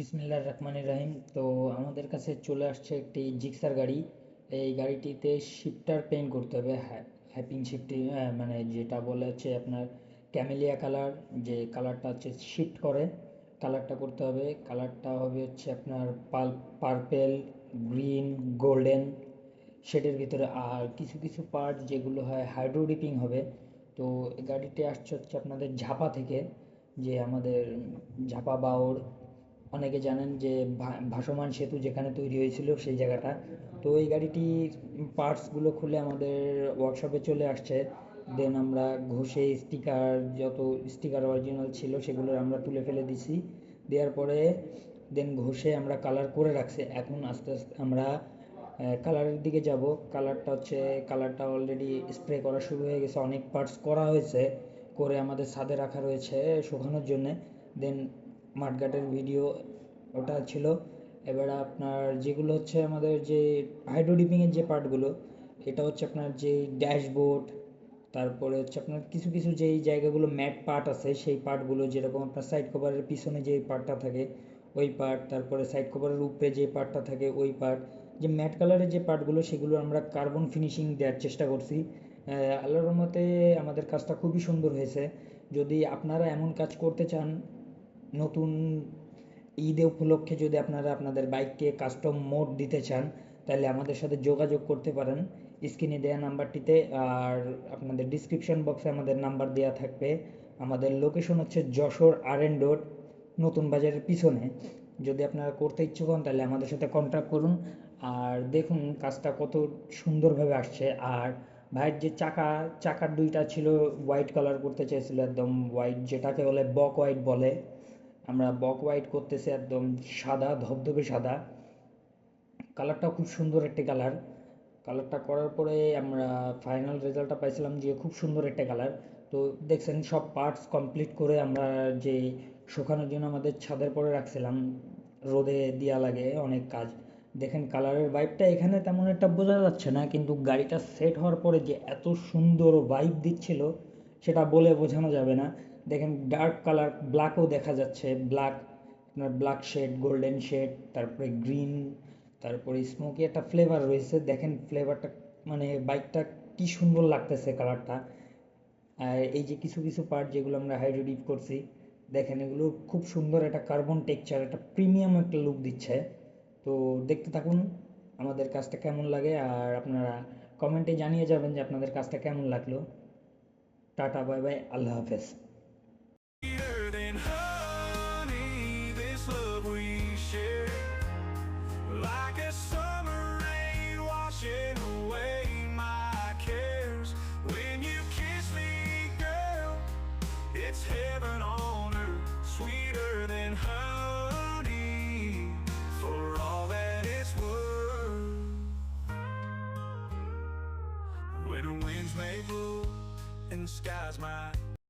বিসমিল্লাহির রহমানির রহিম। তো আমাদের কাছে চলে আসছে একটি জিক্সার গাড়ি। এই গাড়িটিতে শিফটার পেইন্ট করতে হবে। হ্যাপিং শিফটি মানে যেটা বলে হচ্ছে আপনার ক্যামেলিয়া কালার যে কালারটা হচ্ছে শিফট করে কালারটা করতে হবে। কালারটা হবে হচ্ছে আপনার পাল পার্পেল গ্রিন গোল্ডেন শেডের ভিতরে। আর কিছু কিছু পার্ট যেগুলো হয় হাইড্রো ডিপিং হবে। তো গাড়িটি আসছে হচ্ছে আপনাদের ঝাপা থেকে, যে আমাদের ঝাপা বাউর অনেকে জানেন যে ভাসমান সেতু যেখানে তৈরি হয়েছিল সেই জায়গাটা। তো এই গাড়িটির পার্টসগুলো খুলে আমাদের ওয়ার্কশপে চলে আসছে। দেন আমরা ঘষে স্টিকার যত স্টিকার অরিজিনাল ছিল সেগুলো আমরা তুলে ফেলে দিছি। দেওয়ার পরে দেন ঘষে আমরা কালার করে রাখছি। এখন আস্তে আস্তে আমরা কালারের দিকে যাব। কালারটা হচ্ছে কালারটা অলরেডি স্প্রে করা শুরু হয়ে গেছে। অনেক পার্টস করা হয়েছে। করে আমাদের ছাদে রাখা রয়েছে, শুকানোর জন্যে। দেন মাঠঘাটের ভিডিও ওটা ছিল। এবার আপনার যেগুলো হচ্ছে আমাদের যে হাইড্রো ডিপিংয়ের যে পার্টগুলো এটা হচ্ছে আপনার যে ড্যাশবোর্ড তারপরে হচ্ছে আপনার কিছু কিছু যেই জায়গাগুলো ম্যাট পার্ট আছে, সেই পার্টগুলো যেরকম আপনার সাইড কভারের পিছনে যে পার্টটা থাকে, ওই পার্ট তারপরে সাইড কভারের উপরে যে পার্টটা থাকে, ওই পার্ট যে ম্যাট কালারের যে পার্টগুলো সেগুলো আমরা কার্বন ফিনিশিং দেওয়ার চেষ্টা করছি। আল্লাহর রহমতে আমাদের কাজটা খুবই সুন্দর হয়েছে। যদি আপনারা এমন কাজ করতে চান নতুন ঈদে উপলক্ষে যদি আপনারা আপনাদের বাইককে কাস্টম মোড দিতে চান, তাহলে আমাদের সাথে যোগাযোগ করতে পারেন। স্ক্রিনে দেওয়া নাম্বারটিতে আর আপনাদের ডিসক্রিপশন বক্সে আমাদের নাম্বার দেওয়া থাকবে। আমাদের লোকেশন হচ্ছে যশোর আর এন রোড, নতুন বাজারের পিছনে। যদি আপনারা করতে ইচ্ছুক হন, তাহলে আমাদের সাথে কন্ট্যাক্ট করুন। আর দেখুন কাজটা কত সুন্দরভাবে আসছে। আর ভাইয়ের যে চাকা, চাকার দুইটা ছিল হোয়াইট কালার করতে চেয়েছিল একদম হোয়াইট যেটাকে বলে বক হোয়াইট বলে। আমরা বক হোয়াইট করতেছি একদম সাদা, ধবধবে সাদা। কালারটাও খুব সুন্দর একটি কালার। কালারটা করার পরে আমরা ফাইনাল রেজাল্টটা পাইছিলাম যে খুব সুন্দর একটা কালার। তো দেখছেন সব পার্টস কমপ্লিট করে আমরা যে শুকানোর জন্য আমাদের ছাদের পরে রাখছিলাম, রোদে দেওয়া লাগে অনেক কাজ। দেখেন কালারের ভাইবটা এখানে তেমন একটা বোঝা যাচ্ছে না, কিন্তু গাড়িটা সেট হওয়ার পরে যে এত সুন্দর ভাইব দিচ্ছিল, সেটা বলে বোঝানো যাবে না। দেখেন ডার্ক কালার ব্ল্যাকও দেখা যাচ্ছে। ব্ল্যাক আপনার ব্ল্যাক শেড গোল্ডেন শেড তারপরে গ্রিন তারপরে স্মোকি একটা ফ্লেভার রয়েছে। দেখেন ফ্লেভারটা মানে বাইকটা কি সুন্দর লাগতেছে কালারটা আর এই যে কিছু কিছু পার্ট যেগুলো আমরা হাইড্রো ডিপ করছি, দেখেন এগুলো খুব সুন্দর একটা কার্বন টেক্সচার একটা প্রিমিয়াম একটা লুক দিচ্ছে। তো দেখতে থাকুন আমাদের কাজটা কেমন লাগে, আর আপনারা কমেন্টে জানিয়ে যাবেন যে আপনাদের কাজটা কেমন লাগল। টাটা বাই বাই আল্লাহ হাফেজ। skies, my